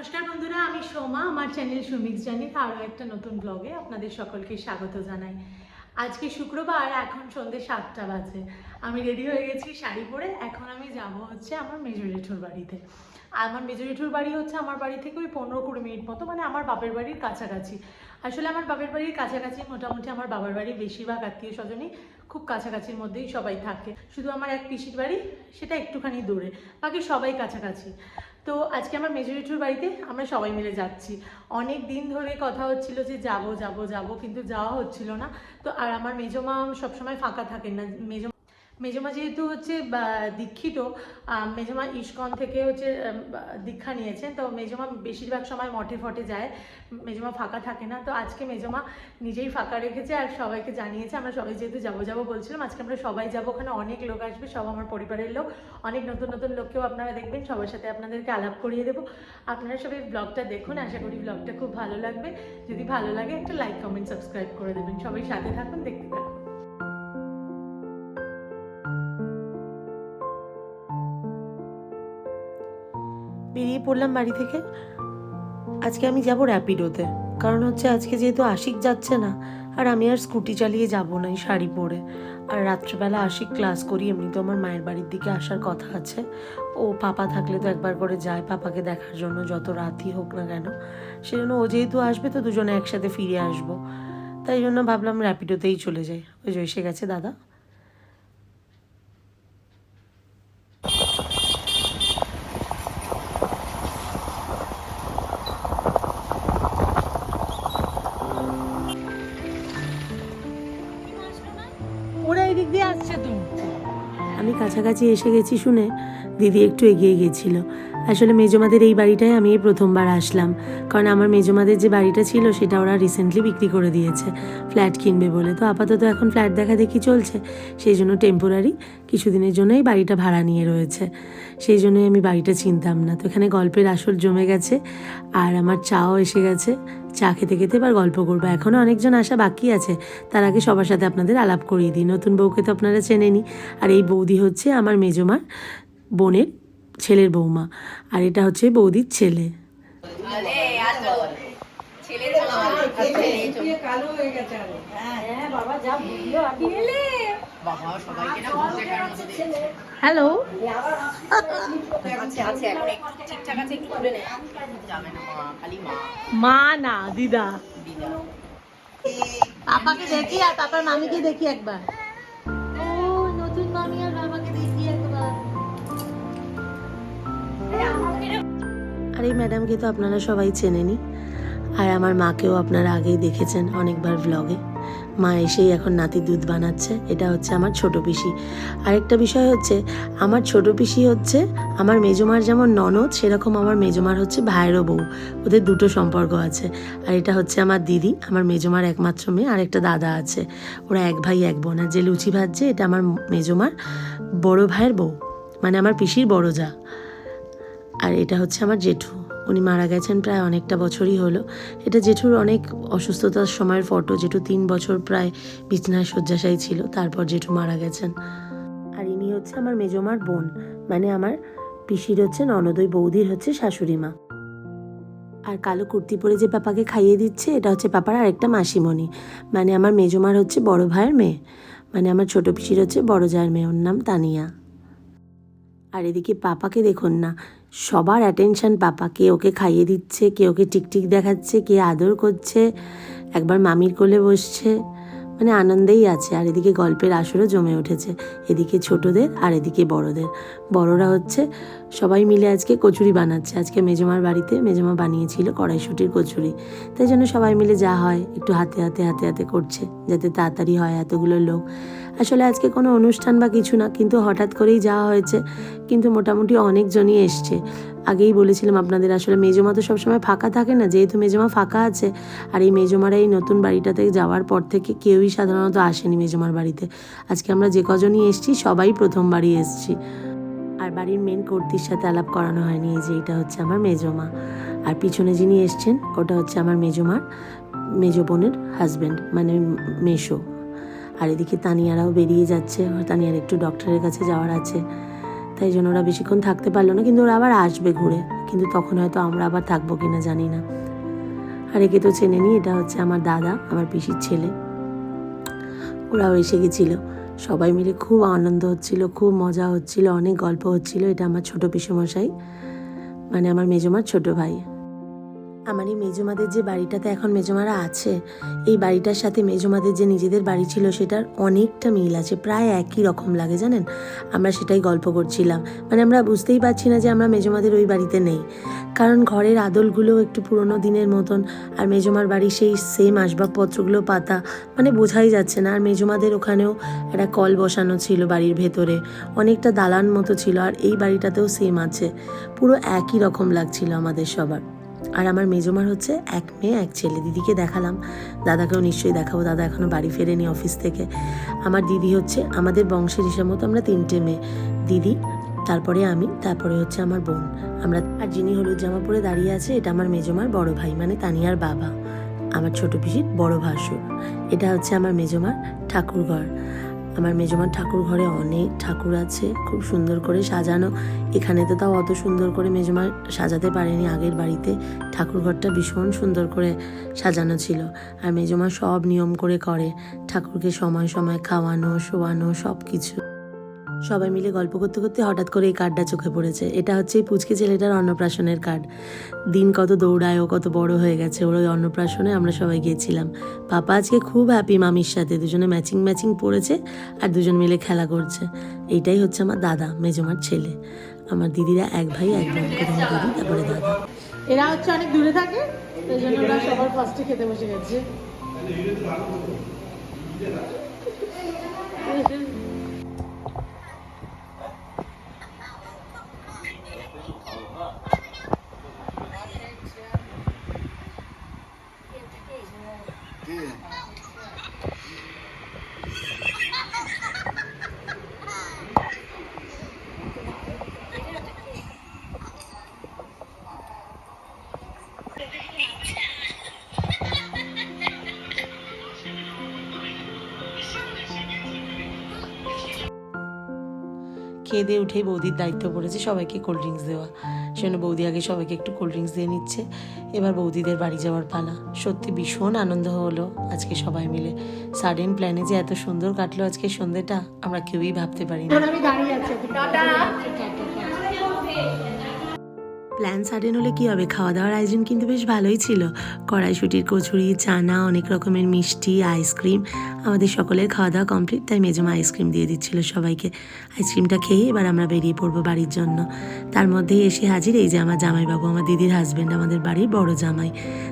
নমস্কার বন্ধুরা, আমি সোমা, আমার চ্যানেল সুমিক্স জানির আরও একটা নতুন ব্লগে আপনাদের সকলকে স্বাগত জানাই। আজকে শুক্রবার, এখন সন্ধ্যে সাতটা বাজে। আমি রেডি হয়ে গেছি শাড়ি পরে, এখন আমি যাব হচ্ছে আমার মেজো জেঠুর বাড়িতে। আমার মেজো জেঠুর বাড়ি হচ্ছে আমার বাড়ি থেকে ওই পনেরো কুড়ি মিনিট মতো মানে আমার বাপের বাড়ির কাছাকাছি। আসলে আমার বাপের বাড়ির কাছাকাছি মোটামুটি আমার বাবার বাড়ির বেশিরভাগ আত্মীয় স্বজনই খুব কাছাকাছির মধ্যেই সবাই থাকে। শুধু আমার এক পিসির বাড়ি, সেটা একটুখানি দূরে। বাকি সবাই কাছাকাছি। তো আজকে আমার মেজরিটুর বাড়িতে আমরা সবাই মিলে যাচ্ছি। অনেক দিন ধরে কথা হচ্ছিল যে যাব যাব যাব, কিন্তু যাওয়া হচ্ছিল না। তো আর আমার মেজমা সবসময় ফাঁকা থাকেন না। মেজো মেজমা যেহেতু হচ্ছে দীক্ষিত মেজমা ইস্কন থেকে হচ্ছে দীক্ষা নিয়েছেন, তো মেজমা বেশিরভাগ সময় মঠে ফটে যায়। মেজমা ফাঁকা থাকে না, তো আজকে মেজমা নিজেই ফাঁকা রেখেছে আর সবাইকে জানিয়েছে, আমরা সবাই যেহেতু যাব যাব বলছিলাম, আজকে আমরা সবাই যাব, ওখানে অনেক লোক আসবে, সব আমার পরিবারের লোক, অনেক নতুন নতুন লোককেও আপনারা দেখবেন, সবার সাথে আপনাদেরকে আলাপ করিয়ে দেবো। আপনারা সবাই ব্লগটা দেখুন, আশা করি ব্লগটা খুব ভালো লাগবে, যদি ভালো লাগে একটা লাইক, কমেন্ট, সাবস্ক্রাইব করে দেবেন, সবাই সাথে থাকুন, দেখতে থাকুন। বেরিয়ে পড়লাম বাড়ি থেকে। আজকে আমি যাব র্যাপিডোতে কারণ হচ্ছে আজকে যেহেতু আশিক যাচ্ছে না, আর আমি আর স্কুটি চালিয়ে যাব না এই শাড়ি পরে। আর রাত্রেবেলা আশিক ক্লাস করি এমনি তো আমার মায়ের বাড়ির দিকে আসার কথা আছে। ও পাপা থাকলে তো একবার করে যায় পাপাকে দেখার জন্য, যত রাতই হোক না কেন। সেজন্য ও যেহেতু আসবে তো দুজনে একসাথে ফিরে আসব। তাই জন্য ভাবলাম র্যাপিডোতেই চলে যাই। ওই যে, এসে গেছে দাদা। কাছাকাছি এসে গেছি শুনে দিদি একটু এগিয়ে গেছিল। আসলে মেজমাদের এই বাড়িটায় আমি এই প্রথমবার আসলাম। কারণ আমার মেজমাদের যে বাড়িটা ছিল, সেটা ওরা রিসেন্টলি বিক্রি করে দিয়েছে, ফ্ল্যাট কিনবে বলে। তো আপাতত এখন ফ্ল্যাট দেখা দেখি চলছে, সেই জন্য টেম্পোরারি কিছুদিনের জন্য এই বাড়িটা ভাড়া নিয়ে রয়েছে। সেই জন্যই আমি বাড়িটা চিনতাম না। তো এখানে গল্পের আসর জমে গেছে, আর আমার চাও এসে গেছে। চা খেতে খেতে এবার গল্প করব। এখনও অনেকজন আসা বাকি আছে, তার আগে সবার সাথে আপনাদের আলাপ করিয়ে দিই। নতুন বউকে তো আপনারা চেনেনি আর এই বৌদি হচ্ছে আমার মেজমার বোনের ছেলের বৌমা। আর এটা হচ্ছে বৌদির ছেলে। হ্যালো। আছে আছে এখন একটু ঠিকঠাক আছে একটু তুলে নে। যাবে না মা না দিদা। দিদা। পাপাকে দেখি আর পাপার মামিকে দেখি একবার। এই ম্যাডামকে তো আপনারা সবাই চেনেনি আর আমার মাকেও আপনারা আগেই দেখেছেন অনেকবার ব্লগে মা এসেই এখন নাতি দুধ বানাচ্ছে, এটা হচ্ছে আমার ছোট পিসি। আরেকটা বিষয় হচ্ছে, আমার ছোট পিসি হচ্ছে, আমার মেজমার যেমন ননদ, সেরকম আমার মেজমার হচ্ছে ভাইয়েরও বউ। ওদের দুটো সম্পর্ক আছে। আর এটা হচ্ছে আমার দিদি, আমার মেজমার একমাত্র মেয়ে, আর একটা দাদা আছে। ওরা এক ভাই, এক বোন। আর যে লুচি ভাজছে, এটা আমার মেজমার বড় ভাইয়ের বউ। মানে আমার পিসির বড় যা। আর এটা হচ্ছে আমার জেঠু। উনি মারা গেছেন প্রায় অনেকটা বছরই হলো। এটা জেঠুর অনেক অসুস্থতার সময়ের ফটো জেঠু তিন বছর প্রায় বিছনায় শয্যাশায়ী ছিল। তারপর জেঠু মারা গেছেন। আর ইনি হচ্ছে আমার মেজমার বোন। মানে আমার পিসির হচ্ছে ননদই বৌদির হচ্ছে শাশুড়ি মা। আর কালো কুর্তি পরে যে পাপাকে খাইয়ে দিচ্ছে, এটা হচ্ছে পাপার আরেকটা মাসিমণি। মানে আমার মেজমার হচ্ছে বড় ভাইয়ের মেয়ে। মানে আমার ছোট পিসির হচ্ছে বড় জায়ের মেয়ে। ওর নাম তানিয়া। আর এদিকে পাপাকে দেখুন না সবার অ্যাটেনশন পাপা। কে ওকে খাইয়ে দিচ্ছে, কে ওকে টিকটিক দেখাচ্ছে, কে আদর করছে, একবার মামির কোলে বসছে। মানে আনন্দেই আছে, আর এদিকে গল্পের আসরও জমে উঠেছে। এদিকে ছোটদের আর এদিকে বড়দের। বড়রা হচ্ছে সবাই মিলে আজকে কচুরি বানাচ্ছে। আজকে মেজমার বাড়িতে মেজমা বানিয়েছিল কড়াইশুটির কচুরি। তাই জন্য সবাই মিলে যা হয় একটু হাতে হাতে হাতে হাতে করছে, যাতে তাড়াতাড়ি হয় এতগুলো লোক। আসলে আজকে কোনো অনুষ্ঠান বা কিছু না, কিন্তু হঠাৎ করেই যাওয়া হয়েছে, কিন্তু মোটামুটি অনেকজনই এসছে। আগেই বলেছিলাম আপনাদের, আসলে মেজমা তো সবসময় ফাঁকা থাকে না, যেহেতু মেজমা ফাঁকা আছে, আর এই মেজমারা এই নতুন বাড়িটাতে যাওয়ার পর থেকে কেউই সাধারণত আসেনি মেজমার বাড়িতে। আজকে আমরা যে কজনই এসছি, সবাই প্রথমবারই এসছি। আর বাড়ির মেন কর্তির সাথে আলাপ করানো হয়নি, এই যে এটা হচ্ছে আমার মেজমা আর পিছনে যিনি এসছেন, ওটা হচ্ছে আমার মেজমার মেজো বোনের হাজব্যান্ড মানে মেশো আর এদিকে তানিয়ারাও বেরিয়ে যাচ্ছে তানিয়ার একটু ডক্টরের কাছে যাওয়ার আছে। তাই জন্য ওরা বেশিক্ষণ থাকতে পারল না, কিন্তু ওরা আবার আসবে ঘুরে। কিন্তু তখন হয়তো আমরা আবার থাকব কি না জানি না। আর একে তো চেনে নি এটা হচ্ছে আমার দাদা, আমার পিসির ছেলে। ওরাও এসে গেছিল। সবাই মিলে খুব আনন্দ হচ্ছিল, খুব মজা হচ্ছিল, অনেক গল্প হচ্ছিল। এটা আমার ছোট পিসমশাই মানে আমার মেজমার ছোটো ভাই। আমার এই মেজমাদের যে বাড়িটাতে এখন মেজমারা আছে, এই বাড়িটার সাথে মেজমাদের যে নিজেদের বাড়ি ছিল, সেটার অনেকটা মিল আছে, প্রায় একই রকম লাগে, জানেন? আমরা সেটাই গল্প করছিলাম। মানে আমরা বুঝতেই পারছি না যে আমরা মেজমাদের ওই বাড়িতে নেই। কারণ ঘরের আদলগুলো একটু পুরোনো দিনের মতন, আর মেজমার বাড়ি সেই সেম আসবাবপত্রগুলো, পাতা মানে বোঝাই যাচ্ছে না। আর মেজমাদের ওখানেও একটা কল বসানো ছিল বাড়ির ভেতরে, অনেকটা দালান মতো ছিল, আর এই বাড়িটাতেও সেম আছে। পুরো একই রকম লাগছিল আমাদের সবার। আর আমার মেজমার হচ্ছে এক মেয়ে, এক ছেলে। দিদিকে দেখালাম। দাদাকেও নিশ্চয়ই দেখাবো। দাদা এখনও বাড়ি ফেরেনি অফিস থেকে। আমার দিদি হচ্ছে আমাদের বংশের হিসাব মতো আমরা তিনটে মেয়ে। দিদি, তারপরে আমি, তারপরে হচ্ছে আমার বোন। আমরা আর যিনি হলুদ জামা পরে দাঁড়িয়ে আছে, এটা আমার মেজমার বড় ভাই মানে তানিয়ার বাবা। আমার ছোট পিসির বড় ভাসুর। এটা হচ্ছে আমার মেজমার ঠাকুর ঘর আমার মেজমার ঠাকুর ঘরে অনেক ঠাকুর আছে, খুব সুন্দর করে সাজানো। এখানে তো তাও অত সুন্দর করে মেজমার সাজাতে পারেনি, আগের বাড়িতে ঠাকুর ঘরটা ভীষণ সুন্দর করে সাজানো ছিল। আর মেজমা সব নিয়ম করে করে, ঠাকুরকে সময় সময় খাওয়ানো, শোয়ানো সব কিছু সবাই মিলে গল্প করতে করতে হঠাৎ করে এই কার্ডটা চোখে পড়েছে। এটা হচ্ছে এই পুচকে ছেলেটার অন্নপ্রাশনের কার্ড দিন কত দৌড়ায় ও কত বড় হয়ে গেছে ওর ওই অন্নপ্রাশনে আমরা সবাই গিয়েছিলাম। পাপা আজকে খুব হ্যাপি মামির সাথে দুজনে ম্যাচিং ম্যাচিং পড়েছে আর দুজন মিলে খেলা করছে। এইটাই হচ্ছে আমার দাদা মেজমার ছেলে। আমার দিদিরা এক ভাই এক বোন প্রথমে দিদি তারপরে দাদা। এরা হচ্ছে অনেক দূরে থাকে সেই জন্য ওরা সবার ফার্স্টে খেতে বসে গেছে। খেয়ে দিয়ে উঠেই বৌদির দায়িত্ব পড়েছে সবাইকে কোল্ড ড্রিঙ্কস দেওয়া। সেজন্য বৌদি আগে সবাইকে একটু কোল্ড ড্রিঙ্কস দিয়ে নিচ্ছে। এবার বৌদিদের বাড়ি যাওয়ার পালা। সত্যি ভীষণ আনন্দ হলো আজকে সবাই মিলে। সাডেন প্ল্যানে যে এত সুন্দর কাটলো আজকে সন্ধ্যেটা আমরা কেউই ভাবতে পারি না আমি দাঁড়িয়ে আছি টাটা। প্ল্যান সাডেন হলে কি হবে? খাওয়া দাওয়ার আয়োজন কিন্তু বেশ ভালোই ছিল। কড়াইশুটির কচুরি, চানা, অনেক রকমের মিষ্টি আইসক্রিম আমাদের সকলের খাওয়া দাওয়া কমপ্লিট তাই মেজমা আইসক্রিম দিয়ে দিচ্ছিল সবাইকে। আইসক্রিমটা খেয়ে এবার আমরা বেরিয়ে পড়ব বাড়ির জন্য। তার মধ্যেই এসে হাজির এই যে আমার জামাইবাবু, আমার দিদির হাজব্যান্ড আমাদের বাড়ির বড় জামাই।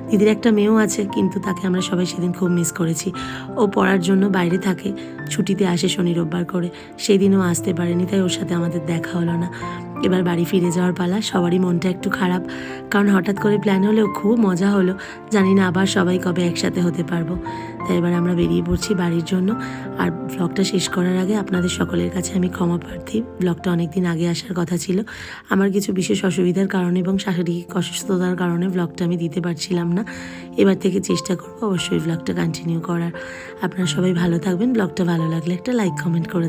দিদির একটা মেয়েও আছে, কিন্তু তাকে আমরা সবাই সেদিন খুব মিস করেছি। ও পড়ার জন্য বাইরে থাকে, ছুটিতে আসে শনি রোববার করে। সেদিনও আসতে পারেনি, তাই ওর সাথে আমাদের দেখা হলো না। এবার বাড়ি ফিরে যাওয়ার পালা, সবারই মনটা একটু খারাপ। কারণ হঠাৎ করে প্ল্যান হলেও খুব মজা হলো। জানি না আবার সবাই কবে একসাথে হতে পারব। তাই এবার আমরা বেরিয়ে পড়ছি বাড়ির জন্য। আর ব্লগটা শেষ করার আগে আপনাদের সকলের কাছে আমি ক্ষমা প্রার্থী। ব্লগটা অনেক দিন আগে আসার কথা ছিল। আমার কিছু বিশেষ অসুবিধার কারণে এবং শারীরিক অসুস্থতার কারণে ব্লগটা আমি দিতে পারছিলাম না। এবার থেকে চেষ্টা করব অবশ্যই ব্লগটা কন্টিনিউ করার। আপনারা সবাই ভালো থাকবেন। ব্লগটা ভালো লাগলে একটা লাইক কমেন্ট করে